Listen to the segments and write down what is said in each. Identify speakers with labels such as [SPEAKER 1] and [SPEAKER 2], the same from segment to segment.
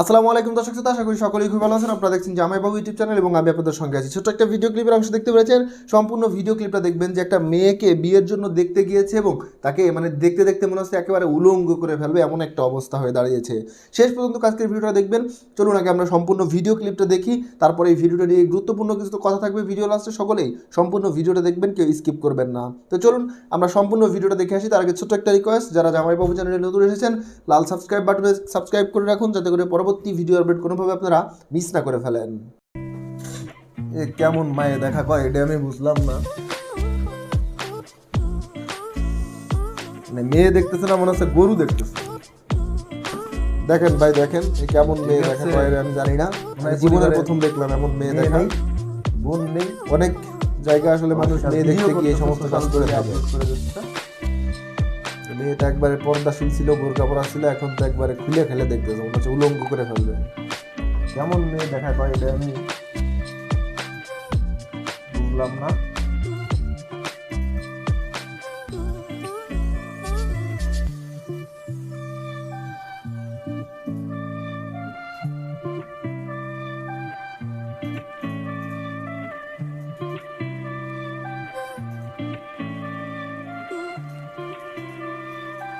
[SPEAKER 1] আসসালামু আলাইকুম দর্শক শ্রোতা, আশা করি সকলেই খুব ভালো আছেন। আপনারা দেখছেন জামাই বাবু ইউটিউব চ্যানেল এবং আমি আপনাদের সঙ্গে আছি। ছোট্ট একটা ভিডিও ক্লিপের অংশ দেখতে পেরেছেন। সম্পূর্ণ ভিডিও ক্লিপটা দেখবেন যে একটা মেয়েকে বিয়ের জন্য দেখতে গিয়েছে এবং তাকে মানে দেখতে দেখতে মনে হচ্ছে একেবারে উলঙ্গ করে ফেলবে, এমন একটা অবস্থা হয়ে দাঁড়িয়েছে। শেষ পর্যন্ত আজকের ভিডিওটা দেখবেন। চলুন আগে আমরা সম্পূর্ণ ভিডিও ক্লিপটা দেখি। তারপরে এই ভিডিওটা নিয়ে গুরুত্বপূর্ণ কিছু কথা থাকবে ভিডিও লাস্টে সকলেই সম্পূর্ণ ভিডিওটা দেখবেন, কেউ স্কিপ করবেন না। তো চলুন আমরা সম্পূর্ণ ভিডিওটা দেখে আসি। তার আগে ছোট্ট একটা রিকোয়েস্ট যারা জামাই বাবু চ্যানেলে নতুন এসেছেন, লাল সাবস্ক্রাইব বাটনে সাবস্ক্রাইব করে রাখুন, যাতে করে পরবর্তী ভিডিও আপডেট কোনোভাবে আপনারা মিস না করে ফেলেন। এ কেমন মায়ে দেখা কয় এটা আমি বুঝলাম না। মানে মেয়ে দেখতেছে না মনে হচ্ছে গরু দেখতেছে। দেখেন ভাই দেখেন এ কেমন মেয়ে দেখা। কয় আমি জানি না।
[SPEAKER 2] ভাই
[SPEAKER 1] জীবনের প্রথম দেখলাম এমন মেয়ে
[SPEAKER 2] মেয়ে
[SPEAKER 1] দেখা
[SPEAKER 2] বোন নেই।
[SPEAKER 1] অনেক জায়গা আসলে মানুষ মেয়ে দেখতে গিয়ে সমস্ত কাজ করে থাকে। মেয়েটা একবারে পর্দাশীল ছিল বোরকা পরা ছিল, এখন তো একবারে খুলে খেলে দেখতেছে, মনে হচ্ছে উলঙ্গ করে ফেলবে।
[SPEAKER 2] কেমন মেয়ে দেখা পাই এটা আমি? বুঝলাম না।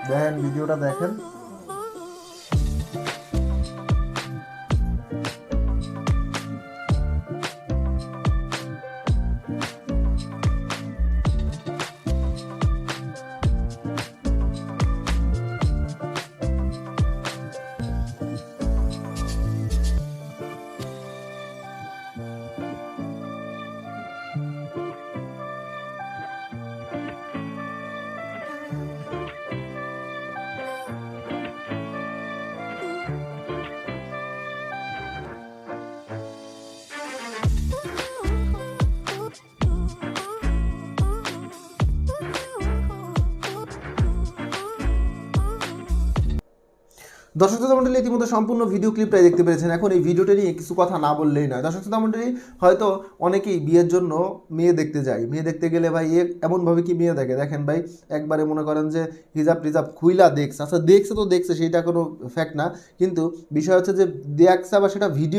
[SPEAKER 2] দেখেন ভিডিওটা দেখেন।
[SPEAKER 1] দর্শক শ্রোতা মন্ডলী, ইতিমধ্যে সম্পূর্ণ ভিডিও ক্লিপটাই দেখতে পেরেছেন। এখন এই ভিডিওটি নিয়ে কিছু কথা না বললেই নয়। দর্শক শ্রোতা মন্ডলী, হয়তো অনেকেই বিয়ের জন্য মেয়ে দেখতে যায়। মেয়ে দেখতে গেলে ভাই, এ এমনভাবে কি মেয়ে দেখে? দেখেন ভাই, একবারে মনে করেন যে হিজাব টিজাব খুইলা দেখছে। আচ্ছা দেখছে তো দেখছে সেটা কোনো ফ্যাক্ট না। কিন্তু বিষয় হচ্ছে যে দেখছে বা সেটা ভিডিও